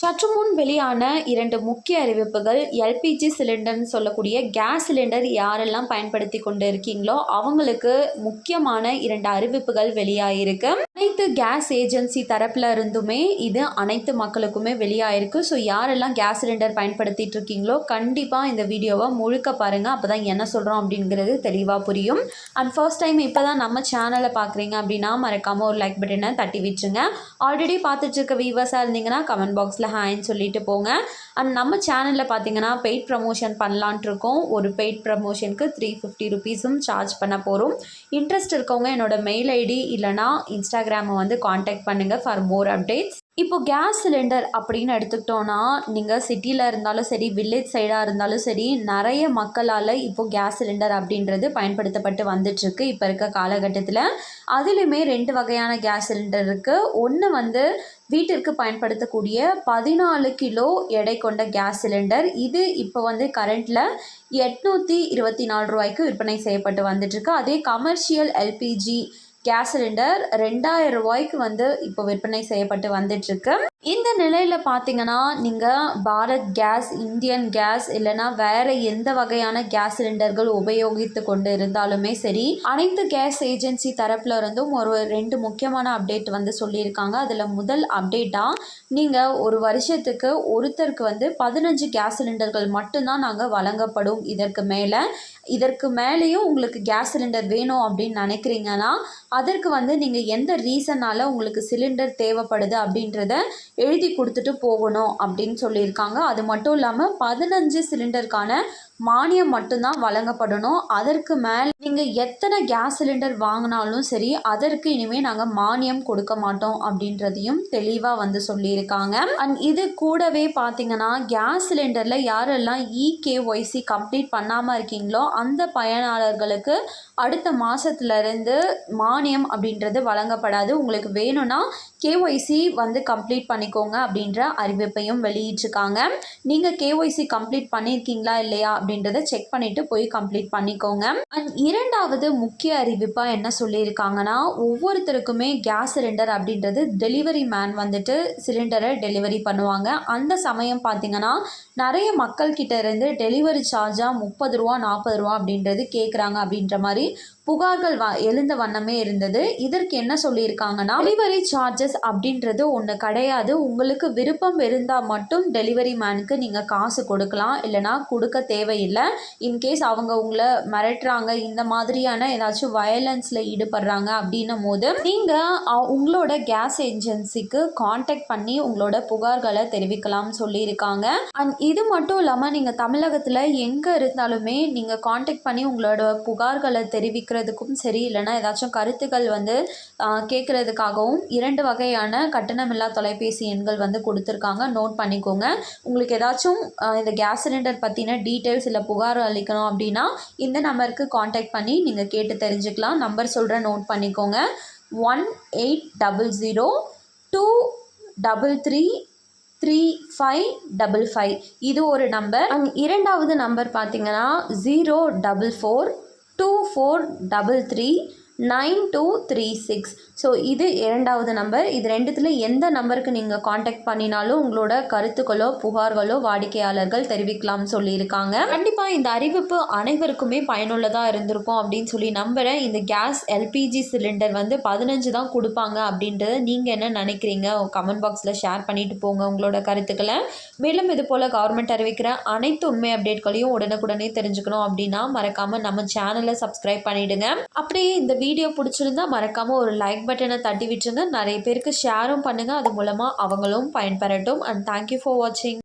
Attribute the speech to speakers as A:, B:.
A: சற்று முன் வெளியான இரண்டு முக்கிய அறிவிப்புகள் எல்பிஜி சிலிண்டர்னு சொல்லக்கூடிய கேஸ் சிலிண்டர் யாரெல்லாம் பயன்படுத்தி கொண்டு இருக்கீங்களோ அவங்களுக்கு முக்கியமான இரண்டு அறிவிப்புகள் வெளியாயிருக்கு. அனைத்து கேஸ் ஏஜென்சி தரப்புல இருந்துமே இது அனைத்து மக்களுக்குமே வெளியாயிருக்கு. ஸோ யாரெல்லாம் கேஸ் சிலிண்டர் பயன்படுத்திட்டு இருக்கீங்களோ கண்டிப்பாக இந்த வீடியோவை முழுக்க பாருங்கள் அப்போ தான் என்ன சொல்கிறோம் அப்படிங்கிறது தெளிவாக புரியும். அண்ட் ஃபர்ஸ்ட் டைம் இப்போ தான் நம்ம சேனலை பார்க்குறீங்க அப்படின்னா மறக்காமல் ஒரு லைக் பட்டனை தட்டி விட்டுருங்க. ஆல்ரெடி பார்த்துட்டு இருக்க வீவர்ஸாக இருந்தீங்கன்னா கமெண்ட் பாக்ஸில் ஹாய்ன்னு சொல்லிட்டு போங்க. அண்ட் நம்ம சேனலில் பார்த்தீங்கன்னா பெய்ட் ப்ரமோஷன் பண்ணலான்ட்டு இருக்கோம். ஒரு பெய்ட் ப்ரமோஷனுக்கு த்ரீ ஃபிஃப்டி ருபீஸும் சார்ஜ் பண்ண போகிறோம் இன்ட்ரெஸ்ட் இருக்கவங்க என்னோட மெயில் ஐடி இல்லைனா இன்ஸ்டாகிராமை வந்து காண்டாக்ட் பண்ணுங்கள் ஃபார் மோர் அப்டேட்ஸ் இப்போ கேஸ் சிலிண்டர் அப்படின்னு எடுத்துக்கிட்டோன்னா நீங்கள் சிட்டியில் இருந்தாலும் சரி வில்லேஜ் சைடாக இருந்தாலும் சரி நிறைய மக்களால் இப்போ கேஸ் சிலிண்டர் அப்படின்றது பயன்படுத்தப்பட்டு வந்துட்டுருக்கு. இப்போ இருக்க காலகட்டத்தில் அதுலேயுமே ரெண்டு வகையான கேஸ் சிலிண்டர் இருக்குது ஒன்று வந்து வீட்டிற்கு பயன்படுத்தக்கூடிய பதினாலு கிலோ எடை கொண்ட கேஸ் சிலிண்டர் இது இப்போ வந்து கரண்ட்டில் எட்நூற்றி இருபத்தி நாலு ரூபாய்க்கு விற்பனை செய்யப்பட்டு வந்துட்டுருக்கு. அதே கமர்ஷியல் எல்பிஜி கேஸ் சிலிண்டர் ரெண்டாயிரம் ரூபாய்க்கு வந்து இப்போ விற்பனை செய்யப்பட்டு வந்துட்டுருக்கு. இந்த நிலையில் பார்த்தீங்கன்னா நீங்கள் பாரத் கேஸ் இந்தியன் கேஸ் இல்லைனா வேறு எந்த வகையான கேஸ் சிலிண்டர்கள் உபயோகித்து கொண்டு இருந்தாலுமே சரி அனைத்து கேஸ் ஏஜென்சி தரப்புல இருந்தும் ஒரு ரெண்டு முக்கியமான அப்டேட் வந்து சொல்லியிருக்காங்க. அதில் முதல் அப்டேட்டாக நீங்கள் ஒரு வருஷத்துக்கு ஒருத்தருக்கு வந்து பதினஞ்சு கேஸ் சிலிண்டர்கள் மட்டும்தான் நாங்கள் வழங்கப்படும். இதற்கு மேலே இதற்கு மேலேயும் உங்களுக்கு கேஸ் சிலிண்டர் வேணும் அப்படின்னு நினைக்கிறீங்கன்னா அதற்கு வந்து நீங்கள் எந்த ரீசனால் உங்களுக்கு சிலிண்டர் தேவைப்படுது அப்படின்றத எழுதி கொடுத்துட்டு போகணும் அப்படின்னு சொல்லியிருக்காங்க. அது மட்டும் இல்லாமல் பதினஞ்சு சிலிண்டருக்கான மானியம் மட்டும்தான் வழங்கப்படணும். அதற்கு மேல் நீங்கள் எத்தனை கேஸ் சிலிண்டர் வாங்கினாலும் சரி அதற்கு இனிமேல் நாங்கள் மானியம் கொடுக்க மாட்டோம் அப்படின்றதையும் தெளிவாக வந்து சொல்லியிருக்காங்க. அண்ட் இது கூடவே பார்த்தீங்கன்னா கேஸ் சிலிண்டரில் யாரெல்லாம் இகேஒய்சி கம்ப்ளீட் பண்ணாமல் இருக்கீங்களோ அந்த பயனாளர்களுக்கு அடுத்த மாதத்துலேருந்து மானியம் அப்படின்றது வழங்கப்படாது. உங்களுக்கு வேணும்னா கேஒய்சி வந்து கம்ப்ளீட் பண்ணிக்கோங்க அப்படின்ற அறிவிப்பையும் வெளியிட்டிருக்காங்க. நீங்கள் கேஒய்சி கம்ப்ளீட் பண்ணியிருக்கீங்களா இல்லையா அப்படின்றத செக் பண்ணிவிட்டு போய் கம்ப்ளீட் பண்ணிக்கோங்க. அண்ட் இரண்டாவது முக்கிய அறிவிப்பாக என்ன சொல்லியிருக்காங்கன்னா ஒவ்வொருத்தருக்குமே கேஸ் சிலிண்டர் அப்படின்றது டெலிவரி மேன் வந்துட்டு சிலிண்டரை டெலிவரி பண்ணுவாங்க. அந்த சமயம் பார்த்தீங்கன்னா நிறைய மக்கள் கிட்ட இருந்து டெலிவரி சார்ஜாக முப்பது ரூபா நாற்பது ரூபா அப்படின்றது கேட்குறாங்க அப்படின்ற மாதிரி புகார்கள் வ எழுந்த வண்ணமே இருந்தது. இதற்கு என்ன சொல்லியிருக்காங்கன்னா டெலிவரி சார்ஜஸ் அப்படின்றது ஒன்று கிடையாது. உங்களுக்கு விருப்பம் இருந்தால் மட்டும் டெலிவரி மேனுக்கு நீங்கள் காசு கொடுக்கலாம். இல்லைனா கொடுக்க தேவையில்லை. இன்கேஸ் அவங்க உங்களை மிரட்டுறாங்க இந்த மாதிரியான ஏதாச்சும் வயலன்ஸில் ஈடுபடுறாங்க அப்படின்னும் போது நீங்கள் உங்களோட கேஸ் ஏஜென்சிக்கு காண்டாக்ட் பண்ணி உங்களோட புகார்களை தெரிவிக்கலாம்னு சொல்லியிருக்காங்க. அண்ட் இது மட்டும் இல்லாமல் நீங்கள் தமிழகத்தில் எங்கே இருந்தாலுமே நீங்கள் காண்டாக்ட் பண்ணி உங்களோட புகார்களை தெரிவிக்கிற கேட்குறதுக்கும் சரி இல்லைனா ஏதாச்சும் கருத்துக்கள் வந்து கேட்குறதுக்காகவும் இரண்டு வகையான கட்டணமில்லா தொலைபேசி எண்கள் வந்து கொடுத்துருக்காங்க. நோட் பண்ணிக்கோங்க. உங்களுக்கு ஏதாச்சும் இந்த கேஸ் சிலிண்டர் பற்றின டீட்டெயில்ஸ் இல்லை புகார் அளிக்கணும் அப்படின்னா இந்த நம்பருக்கு காண்டாக்ட் பண்ணி நீங்கள் கேட்டு தெரிஞ்சுக்கலாம். நம்பர் சொல்கிறேன் நோட் பண்ணிக்கோங்க. One eight double zero two double three three five double five இது ஒரு நம்பர். இரண்டாவது நம்பர் பார்த்தீங்கன்னா zero double four two four double three nine two three six. So இது இரண்டாவது நம்பர் இது ரெண்டுத்தில் எந்த நம்பருக்கு நீங்கள் காண்டாக்ட் பண்ணினாலும் உங்களோட கருத்துக்களோ புகார்களோ வாடிக்கையாளர்கள் தெரிவிக்கலாம்னு சொல்லியிருக்காங்க. கண்டிப்பாக இந்த அறிவிப்பு அனைவருக்குமே பயனுள்ளதாக இருந்திருக்கும் அப்படின்னு சொல்லி நம்புகிறேன் இந்த கேஸ் எல்பிஜி சிலிண்டர் வந்து பதினஞ்சு தான் கொடுப்பாங்க அப்படின்றத நீங்கள் என்ன நினைக்கிறீங்க? கமெண்ட் பாக்ஸில் ஷேர் பண்ணிட்டு போங்க உங்களோட கருத்துக்களை. மேலும் இது போல் கவர்மெண்ட் அறிவிக்கிற அனைத்து உண்மை அப்டேட்களையும் உடனுக்குடனே தெரிஞ்சுக்கணும் அப்படின்னா மறக்காமல் நம்ம சேனலை சப்ஸ்கிரைப் பண்ணிவிடுங்க அப்படியே இந்த வீடியோ பிடிச்சிருந்தா மறக்காமல் ஒரு லைக் பட்டனை தட்டி விட்டுருங்க. நிறைய பேருக்கு ஷேரும் பண்ணுங்கள் அது மூலமாக அவங்களும் பயன்பெறட்டும். அண்ட் தேங்க்யூ ஃபார் வாட்சிங்